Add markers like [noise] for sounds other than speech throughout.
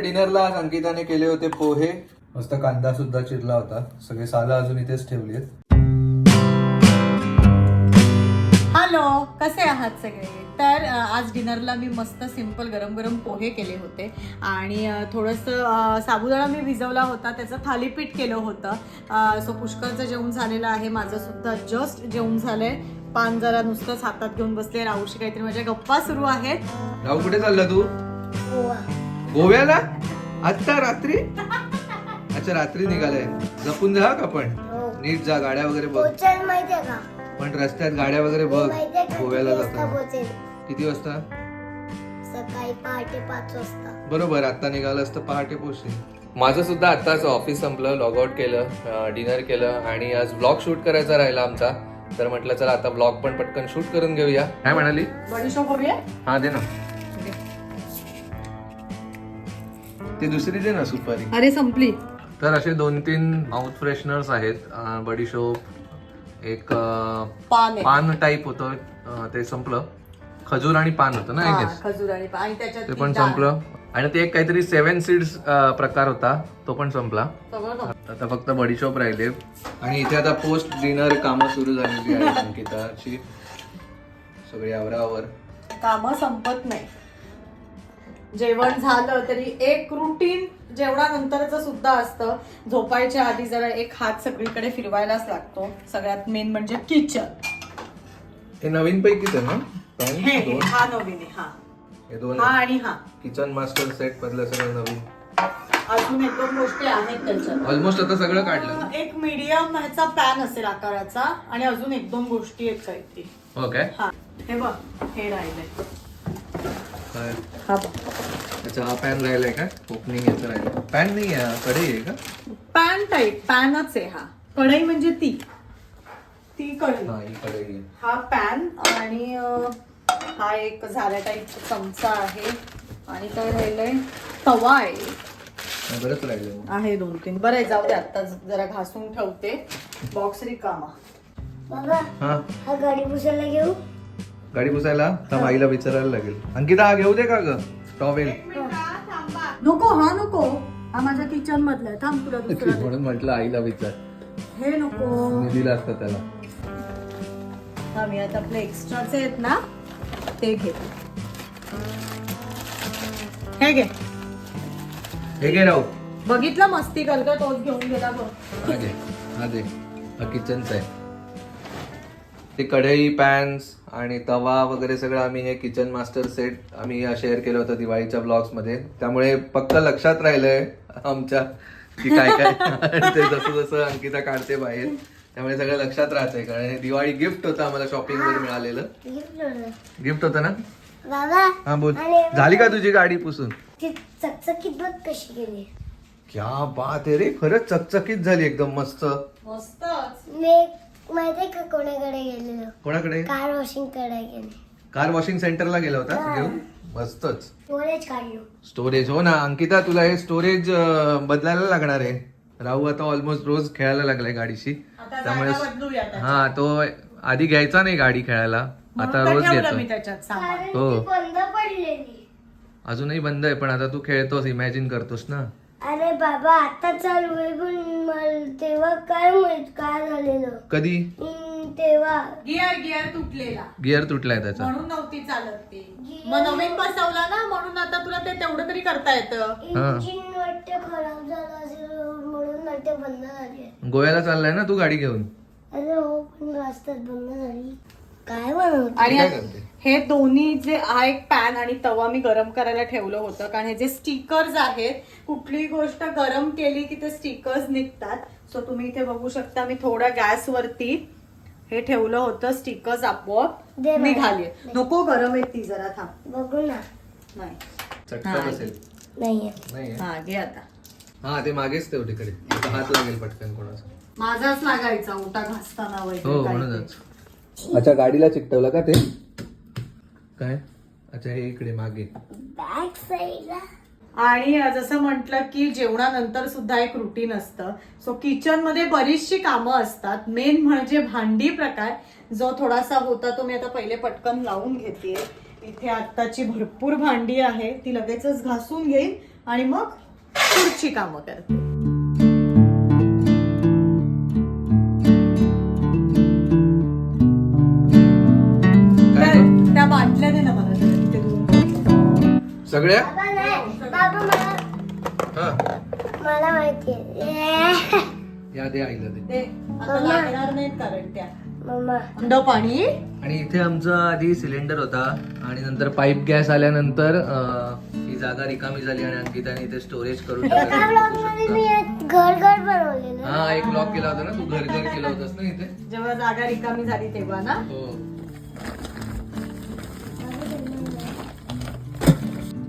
डिनरला अंकिताने केले होते पोहे. मस्त कांदा सुद्धा चिरला होता. सगळे साला अजून इथेच ठेवली आहेत. हॅलो कसे आहात सगळे? तर आज डिनरला मी मस्त सिंपल गरम गरम पोहे केले होते. आणि थोडंसं साबुदाणा मी भिजवला होता. त्याचं थालीपीठ केलं होतं. सो पुष्कळचं जेवण झालेलं आहे. माझं सुद्धा जस्ट जेवण झालंय. पान जरा नुसतंच हातात घेऊन बसले. राहूशी काहीतरी माझ्या गप्पा सुरू आहेत. राहू कुठे चालला तू? गोव्याला? आत्ता रात्री? अच्छा रात्री निघालाय. जपून जा का पण नीट जा गाड्या वगैरे बघ. पण रस्त्यात गाड्या वगैरे बघ. गोव्याला जातो किती वाजता? सकाळी पहाटे पाच वाजता. बरोबर आता निघालं असतं पहाटे पोहोचशील. माझं सुद्धा आत्ताच ऑफिस संपलं लॉग आउट केलं डिनर केलं आणि आज ब्लॉग शूट करायचा राहिला आमचा. तर म्हटलं चला आता ब्लॉग पण पटकन शूट करून घेऊया. काय म्हणाली? हा दे ना. ती दुसरी दे ना सुपारी. अरे संपली. तर असे दोन तीन माउथ फ्रेशनर्स आहेत बडीशोप एक अं, पान आहे. पान टाईप होतं अं, ते संपलं. खजूर आणि पान होतं ना आय गेस खजूर आणि पान. आणि त्याच्यात ते ती पण डाळ. संपलं. आणि ते एक काहीतरी सेव्हन सीड्स प्रकार होता तो पण संपला. सगळं संपलं. आता फक्त बडीशॉप राहिले. आणि इथे आता पोस्ट डिनर कामं सुरू झालेली आहेत अंकिताची. सगळी आवरावर. कामं संपत नाही. जेवण झालं तरी एक रुटीन जेवणानंतरच सुद्धा असतं. झोपायच्या आधी जरा एक हात सगळीकडे फिरवायलाच लागतो. सगळ्यात मेन म्हणजे किचन हे नवीन पैकीच आहे ना? हे हे, दोन? हा नवीन आहे हा. हे दोन हा आणि हा. किचन मास्टर सेट मधलं सगळं नवीन. अजून एक दोन गोष्टी आहेत त्याच्यात. ऑलमोस्ट आता सगळं काढलं. एक मीडियम ह्याचा पॅन असेल आकाराचा आणि अजून एक दोन गोष्टी आहेत काहीतरी हो काय हा. हे बघ हे राहिलंय. काय हा अच्छा हा पॅन राहिलाय का? ओपनिंग याचं राहिलं. पॅन नाही आहे कढई आहे का? पॅन टाईप पॅनच आहे हा. कढई म्हणजे ती. ती कढई. हा ही कढई आहे. हा पॅन आणि अं, हा एक झाऱ्या टाईपचा चमचा आहे. आणि काय राहिलंय? तवा आहे. हा, बरंच राहिलं मग. आहे दोन तीन. बरं आहे जाऊ दे आता जरा घासून ठेवते. बॉक्स रिकामा. बाबा हा? हा गाडी पुसायला घेऊ? गाडी पुसायला तर आईला विचारायला लागेल. अंकिता हा घेऊ दे का ग? टॉवेल. नको हा नको. हा माझ्या किचन मधला आहे. थांब तुला दुसरा. दे. [laughs] म्हणून म्हटलं आईला विचार. हे नको. मी दिलं असतं त्याला. हा मी आता आपले एक्स्ट्राचे आहेत ना ते घेते हे घे. हे घे राहू. बघितलं मस्ती करतो तोच घेऊन गेला बघ. हा घे. हा दे हा किचनचा आहे. ते कढई पॅन्स आणि तवा वगैरे सगळं आम्ही हे किचन मास्टर सेट आम्ही शेअर केलं होतं दिवाळीच्या ब्लॉग्समध्ये त्यामुळे पक्क लक्षात राहिलंय आमच्या की काय काय [laughs] ते जसं जसं अंकिता काढते बाहेर त्यामुळे सगळं लक्षात राहतंय. कारण हे दिवाळी गिफ्ट होतं आम्हाला शॉपिंग वर मिळालेलं. गिफ्ट होतं. ना? बाबा हा बोल. झाली का तुझी गाडी पुसून? ती चकचकीत बघ कशी गेली. क्या बात आहे रे खरंच चकचकीत झाली एकदम मस्त. मस्तच. मी माहितीये का कोणाकडे गेलेलो? कोणाकडे? कार वॉशिंगकडे गेले. कार वॉशिंग सेंटरला गेला होता? घेऊन? मस्तच. स्टोरेज काढलो. स्टोरेज हो ना. अंकिता तुला हे स्टोरेज बदलायला लागणार आहे. राहू आता ऑलमोस्ट रोज खेळायला लागलाय गाडीशी. आता त्यामुळे जागा बदलूया त्याच्यात. हा तो आधी घ्यायचा नाही गाडी खेळायला. आता म्हणून तर रोज ठेवलं मी घेतो त्याच्यात सामान? कारण हो. ती बंद पडलेली. अजूनही बंद आहे पण आता तू खेळतोस इमॅजिन करतोस ना. अरे बाबा आता चालू आहे पण मला तेव्हा काय माहीत काय झालेलं? कधी? हम्म, तेव्हा. गिअर गिअर तुटलेला. गिअर तुटलाय त्याचा. म्हणून नव्हती चालत ती. मग नवीन बसवला ना म्हणून आता तुला ते तेवढं तरी करता येतं. इंजिन वाटतं खराब झालं असेल म्हणून वाटतं बंद झाली. गोव्याला चाललाय ना तू गाडी घेऊन? अरे हो पण रस्त्यात बंद झाली. काय बनवत आणि काय करते? हे दोन्ही जे हा एक पॅन आणि तवा मी गरम करायला ठेवलं होतं. कारण हे जे स्टिकर्स आहेत कुठलीही गोष्ट गरम केली की ते स्टिकर्स निघतात. सो तुम्ही इथे बघू शकता मी थोड्या गॅसवरती हे ठेवलं होतं स्टिकर्स आपोआप दे. निघाले. नको गरम आहे ती जरा थांब. बघू ना. नाही. चटका हा. बसेल. नाहीये. नाही हा घे आता. हा ते मागेच ठेव तिकडे. आता हात लागेल पटकन कोणाचा. माझाच लागायचा ओटा घासताना हो वगैरे अच्छा गाडीला चिकटवलं का ते? काय? अच्छा हे इकडे मागे. बॅक साईडला आणि जसं म्हटलं की जेवणानंतर सुद्धा एक रुटीन असतं. सो किचनमध्ये बरीचशी कामं असतात. मेन म्हणजे भांडी प्रकार. जो थोडासा होता तो मी आता पहिले पटकन लावून घेते इथे आत्ताची भरपूर भांडी आहे. ती लगेचच घासून घेईन आणि मग पुढची कामं करते. सगळ्या? हा. मला या दे आईला दे. दे. आता लागणार नाहीत कारण त्या. मम्मा. थंड पाणी. आणि इथे आमचा आधी सिलेंडर होता आणि नंतर पाईप गॅस आल्यानंतर अं, ही जागा रिकामी झाली आणि अंकिताने इथे स्टोरेज करून ठेवलं. घर घर बनवलेलं हा एक ब्लॉक केला होता ना तू घर घर केलं होतस ना इथे? जेव्हा जागा रिकामी झाली तेव्हा ना? हो.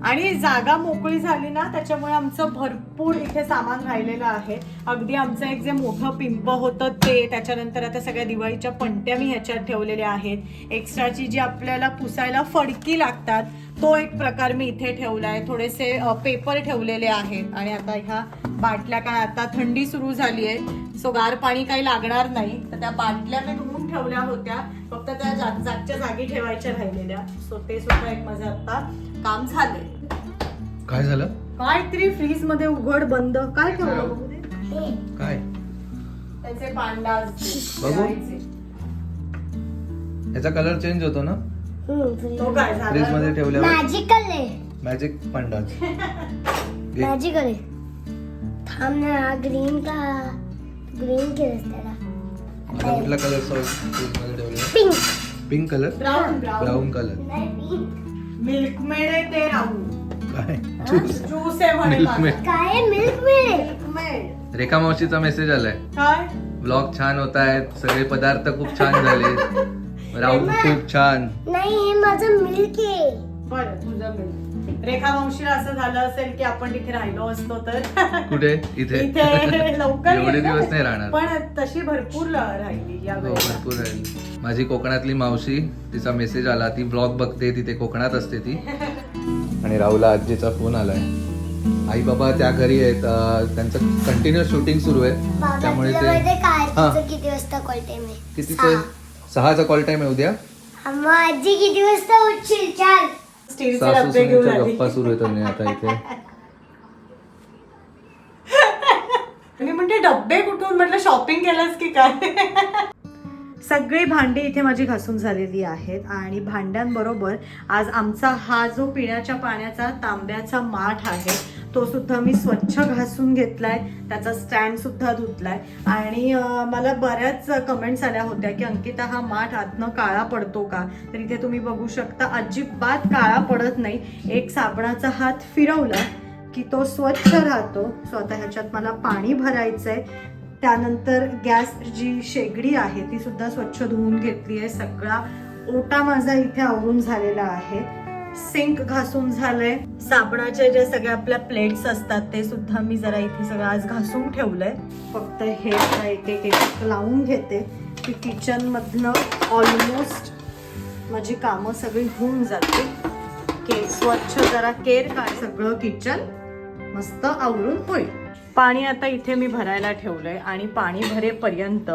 आणि जागा मोकळी झाली ना त्याच्यामुळे आमचं भरपूर इथे सामान राहिलेलं आहे. अगदी आमचं एक जे मोठं पिंप होतं ते त्याच्यानंतर आता सगळ्या दिवाळीच्या पणत्या मी ह्याच्यात ठेवलेल्या आहेत. एक्स्ट्राची जी आपल्याला पुसायला फडकी लागतात तो एक प्रकार मी इथे ठेवला आहे थोडेसे पेपर ठेवलेले आहेत. आणि आता ह्या बाटल्या काय आता थंडी सुरू झाली आहे सो गार पाणी काही लागणार नाही. तर त्या बाटल्या मी धुवून ठेवल्या होत्या. फक्त त्या जागच्या जागी ठेवायच्या राहिलेल्या. सो ते सुद्धा एक माझं आता काम झालंय. काय झालं? काहीतरी फ्रीजमध्ये उघड बंद. काय ठेवलं बघू दे. काय? त्याचे पांडाज बघू. याचा कलर चेंज होतो ना? तो काय फ्रीजमध्ये झाला ठेवल्यावर मॅजिकल आहे मॅजिक पंडाज मॅजिकल आहे थांब ना हा ग्रीन का ग्रीन केलंस त्याला. आता कुठला कलर फ्रीजमध्ये ठेवलेला? Pink pink colour brown brown brown colour नाही मिल्क मेड आहे ते राहू काय ज्यूस ज्यूस आहे म्हणे Milk माझा. maid. काय मिल्क मिळेल. रेखा मावशीचा मेसेज आलाय. काय? ब्लॉग छान होत आहेत. सगळे पदार्थ खूप छान झाले. [laughs] राहू खूप छान. नाही हे माझं मिल्क आहे. बरं तुझं मिल्क रेखा मावशीला असं झालं असेल की आपण तिथे राहिलो असतो तर. [laughs] कुठे? इथे. इथे. लवकर [laughs] एवढे. दिवस नाही राहणार. पण तशी भरपूर राहिली या हो वेळेला. भरपूर राहिली. माझी कोकणातली मावशी तिचा मेसेज आला. ती ब्लॉग बघते तिथे कोकणात असते ती. आणि राहुला आजीचा फोन आलाय. आई बाबा त्या घरी आहेत त्यांचं कंटिन्युअस शूटिंग सुरू आहे. त्यामुळे ते हा. किती वाजता कॉल टाइम आहे? कितीचं? सहाचा कॉल टाइम आहे उद्या. मग आजी किती वाजता उठशील? चाल. स्टीलचे सासू घेऊन सुनेच्या आली. गप्पा सुरू आहेत आणि आता इथे. [laughs] मी म्हणते डब्बे कुठून? म्हटलं शॉपिंग केलंस की काय? [laughs] सगळी भांडी इथे माझी घासून झालेली आहेत आणि भांड्यांबरोबर आज आमचा हा जो पिण्याच्या पाण्याचा तांब्याचा माठ आहे तो सुद्धा मी स्वच्छ घासून घेतलाय. त्याचा स्टँड सुद्धा धुतलाय. आणि मला बऱ्याच कमेंट्स आल्या होत्या की अंकिता हा माठ आतनं काळा पडतो का? तर इथे तुम्ही बघू शकता अजिबात काळा पडत नाही. एक साबणाचा हात फिरवला की तो स्वच्छ राहतो. सो आता ह्याच्यात मला पाणी भरायचंय. त्यानंतर गॅस जी शेगडी आहे ती सुद्धा स्वच्छ धुवून घेतली आहे. सगळा ओटा माझा इथे आवरून झालेला आहे. सिंक घासून झालंय. साबणाच्या ज्या सगळ्या आपल्या प्लेट्स असतात ते सुद्धा मी जरा इथे सगळं आज घासून ठेवलंय. फक्त हे एक एक एक लावून घेते. की किचन मधनं ऑलमोस्ट माझी कामं सगळी होऊन जाते के स्वच्छ जरा केअर काय सगळं किचन मस्त आवरून होईल. पाणी आता इथे मी भरायला ठेवलंय आणि पाणी भरेपर्यंत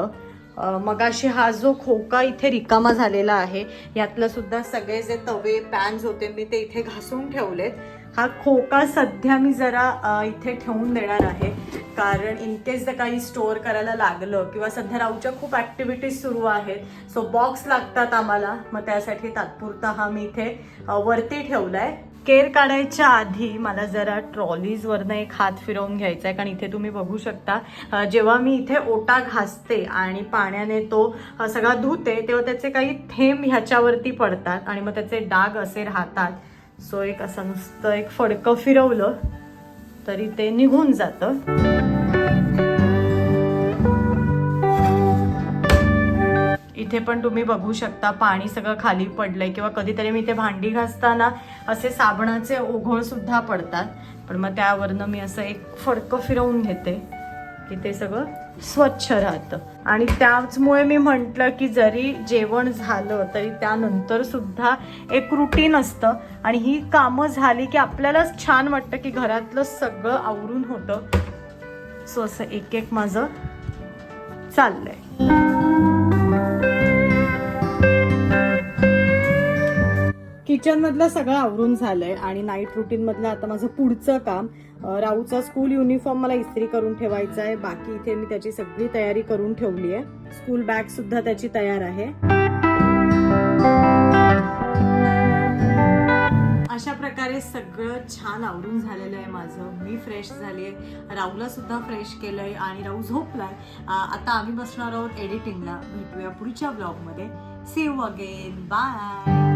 मगाशी हा जो खोका इथे रिकामा झालेला आहे यातलं सुद्धा सगळे जे तवे पॅन्स होते मी ते इथे घासून ठेवलेत. हा खोका सध्या मी जरा इथे ठेवून देणार आहे. कारण इनकेस जर काही स्टोअर करायला लागलं किंवा सध्या राहूच्या खूप ॲक्टिव्हिटीज सुरू आहेत सो बॉक्स लागतात आम्हाला. मग त्यासाठी तात्पुरता हा मी इथे वरती ठेवला आहे केर काढायच्या आधी मला जरा ट्रॉलीजवरनं एक हात फिरवून घ्यायचा आहे कारण इथे तुम्ही बघू शकता जेव्हा मी इथे ओटा घासते आणि पाण्याने तो सगळा धुते तेव्हा त्याचे काही थेंब ह्याच्यावरती पडतात आणि मग त्याचे डाग असे राहतात. सो एक असं नुसतं एक फडकं फिरवलं तरी ते निघून जातं. इथे पण तुम्ही बघू शकता पाणी सगळं खाली पडलंय किंवा कधीतरी मी ते भांडी घासताना असे साबणाचे ओघोळ सुद्धा पडतात. पण मग त्यावरनं मी असं एक फडकं फिरवून घेते की ते सगळं स्वच्छ राहतं. आणि त्याचमुळे मी म्हटलं की जरी जेवण झालं तरी त्यानंतर सुद्धा एक रुटीन असतं. आणि ही कामं झाली की आपल्यालाच छान वाटतं की घरातलं सगळं आवरून होतं. सो असं एक एक माझं चाललंय. किचनमधलं सगळं आवरून झालंय आणि नाईट रुटीन मधलं आता माझं पुढचं काम राऊचा स्कूल युनिफॉर्म मला इस्त्री करून ठेवायचा आहे बाकी इथे मी त्याची सगळी तयारी करून ठेवली आहे स्कूल बॅग सुद्धा त्याची तयार आहे. अशा प्रकारे सगळं छान आवरून झालेलं आहे माझं. मी फ्रेश झाली आहे राहूला सुद्धा फ्रेश आहे आणि राहू झोपलाय. आता आम्ही बसणार आहोत एडिटिंगला भेटूया पुढच्या ब्लॉगमध्ये सेव अगेन बाय